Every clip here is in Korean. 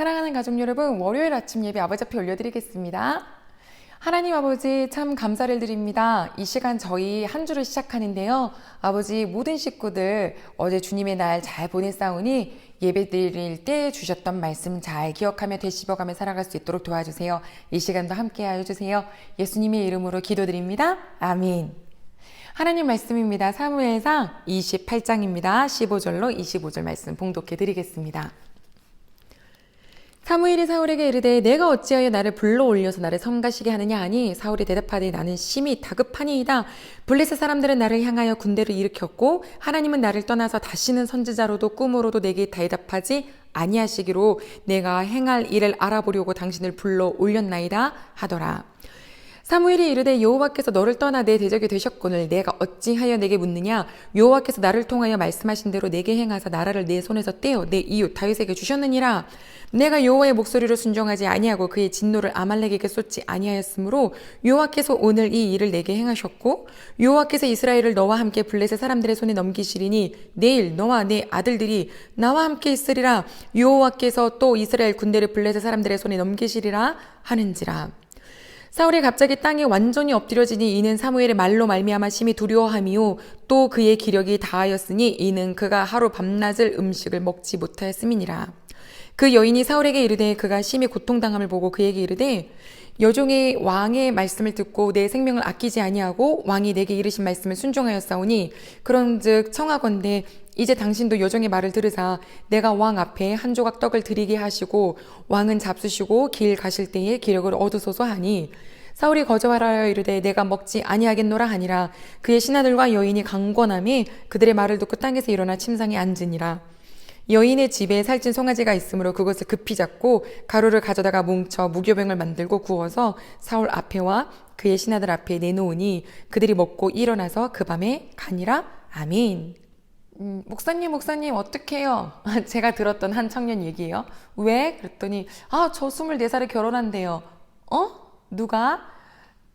사랑하는 가족 여러분, 월요일 아침 예배 아버지 앞에 올려드리겠습니다. 하나님 아버지 참 감사를 드립니다. 이 시간 저희 한 주를 시작하는데요. 아버지 모든 식구들 어제 주님의 날 잘 보냈사오니 예배 드릴 때 주셨던 말씀 잘 기억하며 되씹어가며 살아갈 수 있도록 도와주세요. 이 시간도 함께 하여 주세요. 예수님의 이름으로 기도드립니다. 아멘. 하나님 말씀입니다. 사무엘상 28장입니다. 15절로 25절 말씀 봉독해 드리겠습니다. 사무엘이 사울에게 이르되 내가 어찌하여 나를 불러 올려서 나를 성가시게 하느냐 하니 사울이 대답하되 나는 심히 다급하니이다. 블레셋 사람들은 나를 향하여 군대를 일으켰고 하나님은 나를 떠나서 다시는 선지자로도 꿈으로도 내게 대답하지 아니하시기로 내가 행할 일을 알아보려고 당신을 불러 올렸나이다 하더라 사무엘이 이르되 여호와께서 너를 떠나 내 대적이 되셨거늘 내가 어찌하여 내게 묻느냐? 여호와께서 나를 통하여 말씀하신 대로 내게 행하사 나라를 내 손에서 떼어 내 이웃 다윗에게 주셨느니라. 내가 여호와의 목소리를 순종하지 아니하고 그의 진노를 아말렉에게 쏟지 아니하였으므로 여호와께서 오늘 이 일을 내게 행하셨고 여호와께서 이스라엘을 너와 함께 블레셋 사람들의 손에 넘기시리니 내일 너와 내 아들들이 나와 함께 있으리라. 여호와께서 또 이스라엘 군대를 블레셋 사람들의 손에 넘기시리라 하는지라 사울이 갑자기 땅에 완전히 엎드려지니 이는 사무엘의 말로 말미암아 심히 두려워함이요. 또 그의 기력이 다하였으니 이는 그가 하루 밤낮을 음식을 먹지 못하였음이니라. 그 여인이 사울에게 이르되 그가 심히 고통당함을 보고 그에게 이르되 여종이 왕의 말씀을 듣고 내 생명을 아끼지 아니하고 왕이 내게 이르신 말씀을 순종하였사오니 그런즉 청하건대 이제 당신도 여종의 말을 들으사 내가 왕 앞에 한 조각 떡을 드리게 하시고 왕은 잡수시고 길 가실 때에 기력을 얻으소서 하니 사울이 거절하여 이르되 내가 먹지 아니하겠노라 하니라 그의 신하들과 여인이 강권함이 그들의 말을 듣고 땅에서 일어나 침상에 앉으니라 여인의 집에 살찐 송아지가 있으므로 그것을 급히 잡고 가루를 가져다가 뭉쳐 무교병을 만들고 구워서 사울 앞에와 그의 신하들 앞에 내놓으니 그들이 먹고 일어나서 그 밤에 가니라 아멘. 음, 목사님, 목사님, 어떡해요? 제가 들었던 한 청년 얘기예요. 왜? 그랬더니, 아, 저 24살에 결혼한대요. 어? 누가?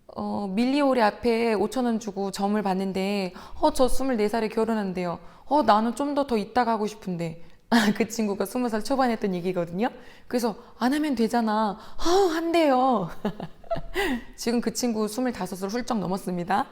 어, 밀리오리 앞에 5천원 주고 점을 봤는데, 어, 저 24살에 결혼한대요. 어, 나는 좀 더더 있다 가고 싶은데. 그 친구가 20살 초반에 했던 얘기거든요. 그래서, 안 하면 되잖아. 어, 한대요. 지금 그 친구 25을 훌쩍 넘었습니다.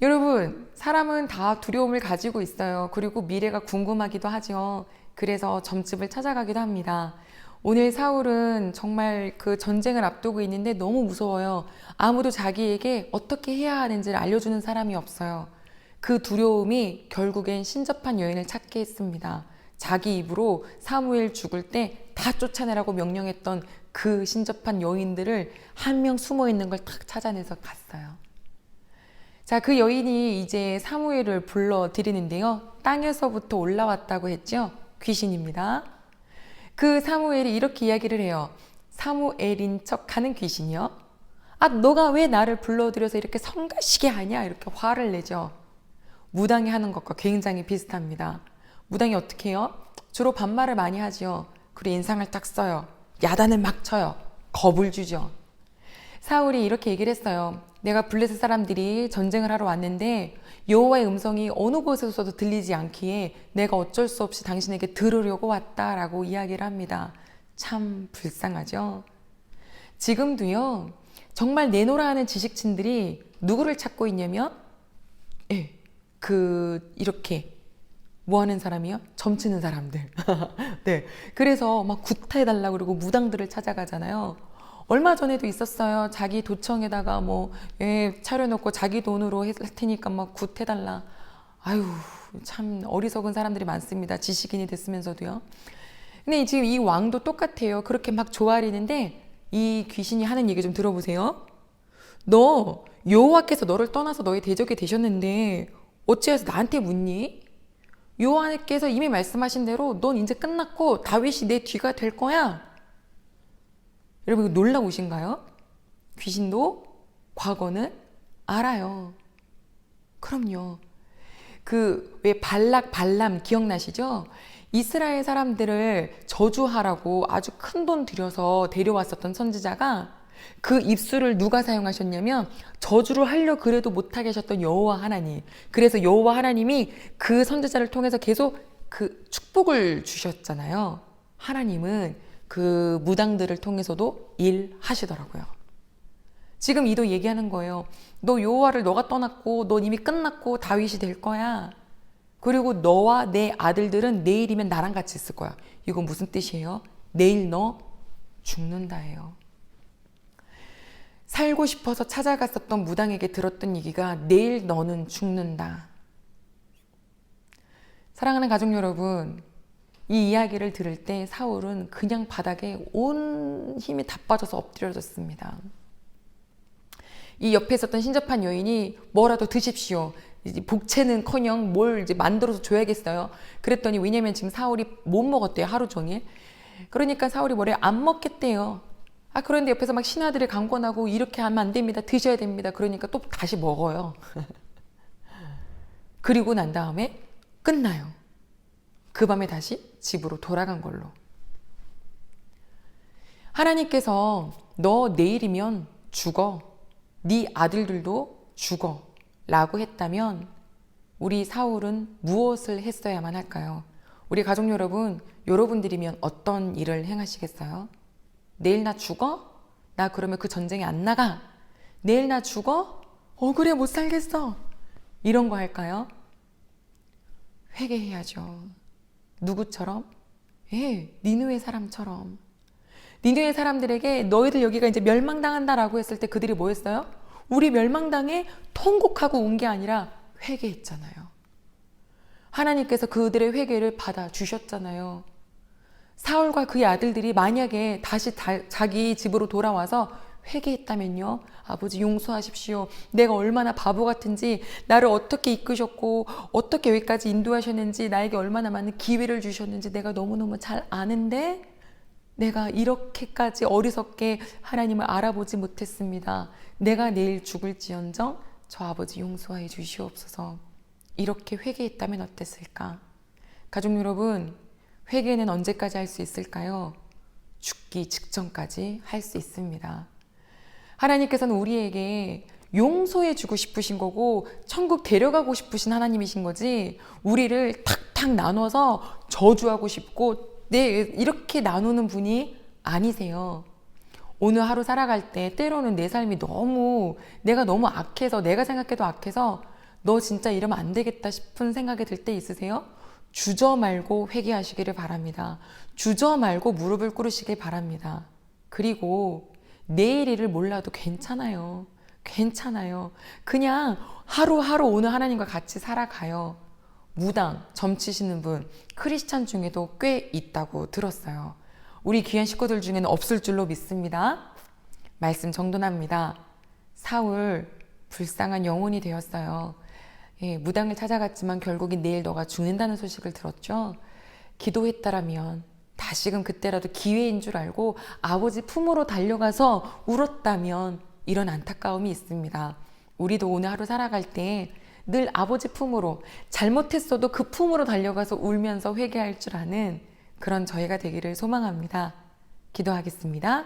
여러분, 사람은 다 두려움을 가지고 있어요. 그리고 미래가 궁금하기도 하죠. 그래서 점집을 찾아가기도 합니다. 오늘 사울은 정말 그 전쟁을 앞두고 있는데 너무 무서워요. 아무도 자기에게 어떻게 해야 하는지를 알려주는 사람이 없어요. 그 두려움이 결국엔 신접한 여인을 찾게 했습니다. 자기 입으로 사무엘 죽을 때 다 쫓아내라고 명령했던 그 신접한 여인들을 한 명 숨어 있는 걸 탁 찾아내서 갔어요. 자, 그 여인이 이제 사무엘을 불러 드리는데요. 땅에서부터 올라왔다고 했죠. 귀신입니다. 그 사무엘이 이렇게 이야기를 해요. 사무엘인 척 하는 귀신이요. 아, 너가 왜 나를 불러들여서 이렇게 성가시게 하냐? 이렇게 화를 내죠. 무당이 하는 것과 굉장히 비슷합니다. 무당이 어떻게 해요? 주로 반말을 많이 하지요. 그리고 인상을 딱 써요. 야단을 막 쳐요. 겁을 주죠. 사울이 이렇게 얘기를 했어요. 내가 블레셋 사람들이 전쟁을 하러 왔는데 여호와의 음성이 어느 곳에서도 들리지 않기에 내가 어쩔 수 없이 당신에게 들으려고 왔다라고 이야기를 합니다. 참 불쌍하죠. 지금도요. 정말 내노라 하는 지식친들이 누구를 찾고 있냐면 예. 그 이렇게 뭐 하는 사람이요? 점치는 사람들. 네. 그래서 막 구타해달라고 그러고 무당들을 찾아가잖아요. 얼마 전에도 있었어요. 자기 도청에다가 뭐, 예, 차려놓고 자기 돈으로 할 테니까 막 굿해달라. 아유, 참 어리석은 사람들이 많습니다. 지식인이 됐으면서도요. 근데 지금 이 왕도 똑같아요. 그렇게 막 조아리는데 이 귀신이 하는 얘기 좀 들어보세요. 너 여호와께서 너를 떠나서 너의 대적이 되셨는데 어찌해서 나한테 묻니? 여호와께서 이미 말씀하신 대로 넌 이제 끝났고 다윗이 내 뒤가 될 거야. 여러분 이거 놀라우신가요? 귀신도 과거는 알아요. 그럼요. 그 왜 발락 발람 기억나시죠? 이스라엘 사람들을 저주하라고 아주 큰 돈 들여서 데려왔었던 선지자가 그 입술을 누가 사용하셨냐면 저주를 하려 그래도 못하게 하셨던 여호와 하나님. 그래서 여호와 하나님이 그 선지자를 통해서 계속 그 축복을 주셨잖아요. 하나님은 그 무당들을 통해서도 일하시더라고요. 지금 이도 얘기하는 거예요. 너 여호와를 너가 떠났고 넌 이미 끝났고 다윗이 될 거야. 그리고 너와 내 아들들은 내일이면 나랑 같이 있을 거야. 이거 무슨 뜻이에요? 내일 너 죽는다예요. 살고 싶어서 찾아갔었던 무당에게 들었던 얘기가 내일 너는 죽는다. 사랑하는 가족 여러분, 이 이야기를 들을 때 사울은 그냥 바닥에 온 힘이 다 빠져서 엎드려졌습니다. 이 옆에 있었던 신접한 여인이 뭐라도 드십시오. 복채는커녕 뭘 이제 만들어서 줘야겠어요. 그랬더니 왜냐면 지금 사울이 못 먹었대요 하루 종일. 그러니까 사울이 뭐래 안 먹겠대요. 아 그런데 옆에서 막 신하들이 강권하고 이렇게 하면 안 됩니다. 드셔야 됩니다. 그러니까 또 다시 먹어요. 그리고 난 다음에 끝나요. 그 밤에 다시 집으로 돌아간 걸로. 하나님께서 너 내일이면 죽어. 네 아들들도 죽어. 라고 했다면 우리 사울은 무엇을 했어야만 할까요? 우리 가족 여러분, 여러분들이면 어떤 일을 행하시겠어요? 내일 나 죽어? 나 그러면 그 전쟁에 안 나가? 내일 나 죽어? 억울해 못 살겠어. 이런 거 할까요? 회개해야죠. 누구처럼? 예, 니누의 사람처럼. 니누의 사람들에게 너희들 여기가 이제 멸망당한다라고 했을 때 그들이 뭐 했어요? 우리 멸망당에 통곡하고 온게 아니라 회개했잖아요. 하나님께서 그들의 회개를 받아 주셨잖아요. 사울과 그의 아들들이 만약에 다시 다, 자기 집으로 돌아와서 회개했다면요. 아버지 용서하십시오. 내가 얼마나 바보 같은지 나를 어떻게 이끄셨고 어떻게 여기까지 인도하셨는지 나에게 얼마나 많은 기회를 주셨는지 내가 너무너무 잘 아는데 내가 이렇게까지 어리석게 하나님을 알아보지 못했습니다. 내가 내일 죽을지언정 저 아버지 용서해 주시옵소서. 이렇게 회개했다면 어땠을까? 가족 여러분, 회개는 언제까지 할 수 있을까요? 죽기 직전까지 할 수 있습니다. 하나님께서는 우리에게 용서해 주고 싶으신 거고 천국 데려가고 싶으신 하나님이신 거지 우리를 탁탁 나눠서 저주하고 싶고 네 이렇게 나누는 분이 아니세요. 오늘 하루 살아갈 때 때로는 내 삶이 너무 내가 너무 악해서 내가 생각해도 악해서 너 진짜 이러면 안 되겠다 싶은 생각이 들 때 있으세요? 주저 말고 회개하시기를 바랍니다. 주저 말고 무릎을 꿇으시길 바랍니다. 그리고 내일 일을 몰라도 괜찮아요. 괜찮아요. 그냥 하루하루 오늘 하나님과 같이 살아가요. 무당, 점치시는 분, 크리스찬 중에도 꽤 있다고 들었어요. 우리 귀한 식구들 중에는 없을 줄로 믿습니다. 말씀 정돈합니다. 사울, 불쌍한 영혼이 되었어요. 예, 무당을 찾아갔지만 결국엔 내일 너가 죽는다는 소식을 들었죠. 기도했다라면 다시금 그때라도 기회인 줄 알고 아버지 품으로 달려가서 울었다면 이런 안타까움이 있습니다. 우리도 오늘 하루 살아갈 때 늘 아버지 품으로 잘못했어도 그 품으로 달려가서 울면서 회개할 줄 아는 그런 저희가 되기를 소망합니다. 기도하겠습니다.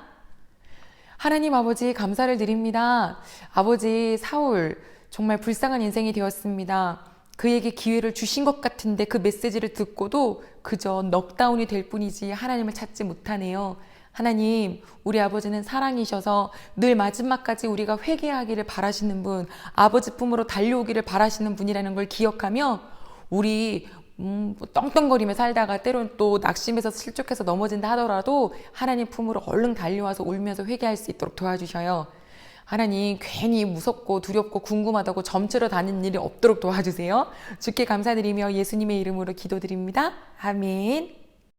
하나님 아버지 감사를 드립니다. 아버지 사울 정말 불쌍한 인생이 되었습니다. 그에게 기회를 주신 것 같은데 그 메시지를 듣고도 그저 넉다운이 될 뿐이지 하나님을 찾지 못하네요. 하나님, 우리 아버지는 사랑이셔서 늘 마지막까지 우리가 회개하기를 바라시는 분, 아버지 품으로 달려오기를 바라시는 분이라는 걸 기억하며 우리 음, 뭐 떵떵거리며 살다가 때론 또 낙심해서 실족해서 넘어진다 하더라도 하나님 품으로 얼른 달려와서 울면서 회개할 수 있도록 도와주셔요. 하나님 괜히 무섭고 두렵고 궁금하다고 점치러 다니는 일이 없도록 도와주세요. 주께 감사드리며 예수님의 이름으로 기도드립니다. 아멘.